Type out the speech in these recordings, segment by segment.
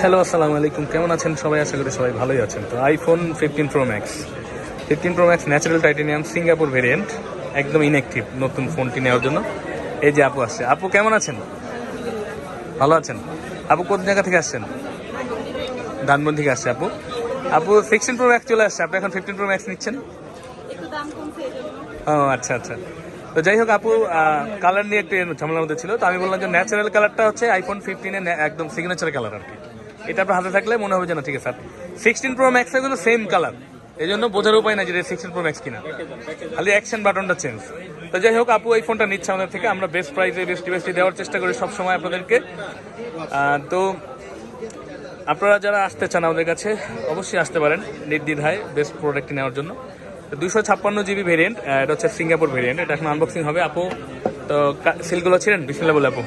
Hello আসসালামু আলাইকুম। কেমন আছেন সবাই? আশা করি সবাই ভালোই আছেন। তো iPhone fifteen pro max fifteen pro max natural titanium Singapore variant একদম ইনঅ্যাক্টিভ নতুন ফোনটি নেওয়ার জন্য। এই যে আপু আসছে। আপু কেমন আছেন? ভালো আছেন? আপু কোন জায়গা থেকে আসছেন? ধানবন থেকে আসছে আপু। আপু সিক্সটিন প্রো ম্যাক্স চলে আসছে। আপনি এখন ফিফটিন প্রো ম্যাক্স নিচ্ছেন? ও আচ্ছা আচ্ছা। তো যাই হোক আপু কালার নিয়ে একটু ঝামেলার মধ্যে ছিল। তো আমি বললাম যে ন্যাচারাল কালারটা হচ্ছে আইফোন ফিফটিনে একদম সিগনেচার কালার আর কি। এটা আপনার হাতে থাকলে মনে হবে যে না, ঠিক আছে স্যার সিক্সটিন প্রো ম্যাক্স এগুলো সেম কালার এই জন্য বোঝার উপায় না যে সিক্সটিন প্রো ম্যাক্স কিনা। খালি অ্যাকশন বাটনটা চেঞ্জ তো যাই হোক আপু, এই ফোনটা নিচ্ছে আমাদের থেকে। আমরা বেস্ট প্রাইসে বেস্ট বেস্টি দেওয়ার চেষ্টা করি সবসময় আপনাদেরকে। তো আপনারা যারা আসতে চান আমাদের কাছে, অবশ্যই আসতে পারেন নির্দ্বিধায় বেস্ট প্রোডাক্ট নেওয়ার জন্য। দুশো ছাপ্পান্ন জিবি ভেরিয়েন্ট এটা হচ্ছে সিঙ্গাপুর ভেরিয়েন্ট এটা এখন আনবক্সিং হবে। আপু তো সিলগুলো ছিলেন? বিসমিল্লা বলে আপু।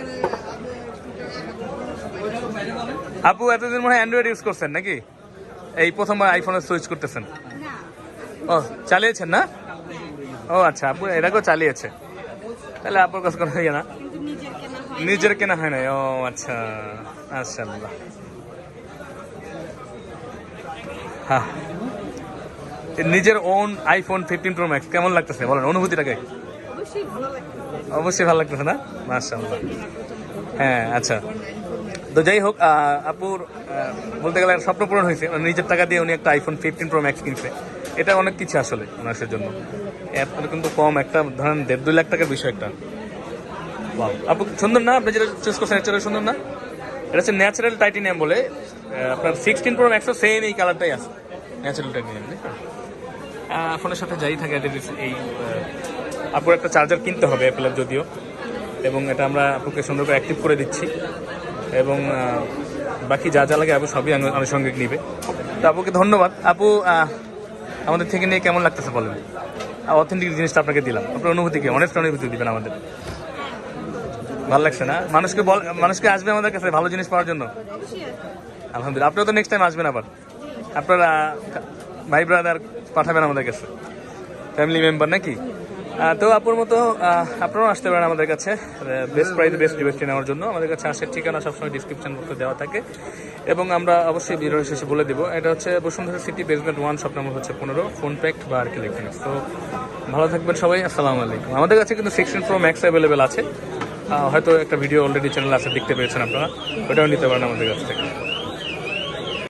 আপু এতদিন মনে হয় অ্যান্ড্রয়েড ইউজ করছেন নাকি? এই প্রথমবার আইফোনে সুইচ করতেছেন। ও চালিয়েছেন না? ও আচ্ছা আপু এটাকেও চালিয়েছে। তাহলে আপুর কাছে কোনো ইয়ে না? নিজের কেনা হয় নিজের কেনা হয় না ও আচ্ছা আচ্ছা হ্যাঁ নিজের own iPhone fifteen pro max কেমন লাগতেছে? বলেন অনুভূতিটাকে। অবশ্যই ভালো অবশ্যই ভালো লাগতেছে না? মাশাআল্লাহ। হ্যাঁ আচ্ছা। তো যাই হোক আপুর বলতে গেলে স্বপ্ন পূরণ হয়েছে। মানে নিজের টাকা দিয়ে উনি একটা আইফোন ফিফটিন প্রো ম্যাক্স কিনছে। এটা অনেক কিছু আসলে মানুষের জন্য। এত কিন্তু কম। একটা ধরেন দেড় দুই লাখ টাকার বিষয় একটা. আপু সুন্দর না? আপনি যেটা চুজ করছেন এটা সুন্দর না? এটা হচ্ছে ন্যাচারাল টাইটেনিয়াম বলে। আপনার সিক্সটিন প্রো ম্যাক্সও সেম এই কালারটাই আছে। ন্যাচারাল টাইটেনিয়াম ফোনের সাথে যাই থাকে এই আপুর একটা চার্জার কিনতে হবে অ্যাপেলের যদিও। এবং এটা আমরা আপুকে সুন্দর করে অ্যাক্টিভ করে দিচ্ছি। এবং বাকি যা যা লাগে আপু সবই আনু- আনুষঙ্গিক নিবে। তো আপুকে ধন্যবাদ। আপু আমাদের থেকে নিয়ে কেমন লাগতেছে বলেন? অথেন্টিক জিনিসটা আপনাকে দিলাম। আপনার অনুভূতি কি? অনেক অনুভূতি দিবেন আমাদের। ভালো লাগছে না? মানুষকে বল মানুষকে আসবে আমাদের কাছে ভালো জিনিস পাওয়ার জন্য? আলহামদুলিল্লাহ। আপনিও তো নেক্সট টাইম আসবেন আবার। আপনারা ভাই ব্রাদার পাঠাবেন আমাদের কাছে। ফ্যামিলি মেম্বার নাকি? তো আপুর মতো আপনারাও আসতে পারেন আমাদের কাছে। বেস্ট প্রাইস বেস্ট ডিভাইসটি নেওয়ার জন্য। আমাদের কাছে আসার ঠিকানা সবসময় ডিসক্রিপশন বক্সে দেওয়া থাকে। এবং আমরা অবশ্যই ভিডিও শেষে বলে দিব, এটা হচ্ছে Bashundhara city basement one shop number হচ্ছে পনেরো ফোন প্যাক্ট বা আর ইলেকট্রনিক্স তো ভালো থাকবেন সবাই, আসসালামু আলাইকুম। আমাদের কাছে কিন্তু সিক্সটিন প্রো ম্যাক্স অ্যাভেলেবেল আছে। হয়তো একটা ভিডিও অলরেডি চ্যানেল আছে, দেখতে পেয়েছেন আপনারা। ওটাও নিতে পারেন আমাদের কাছ থেকে।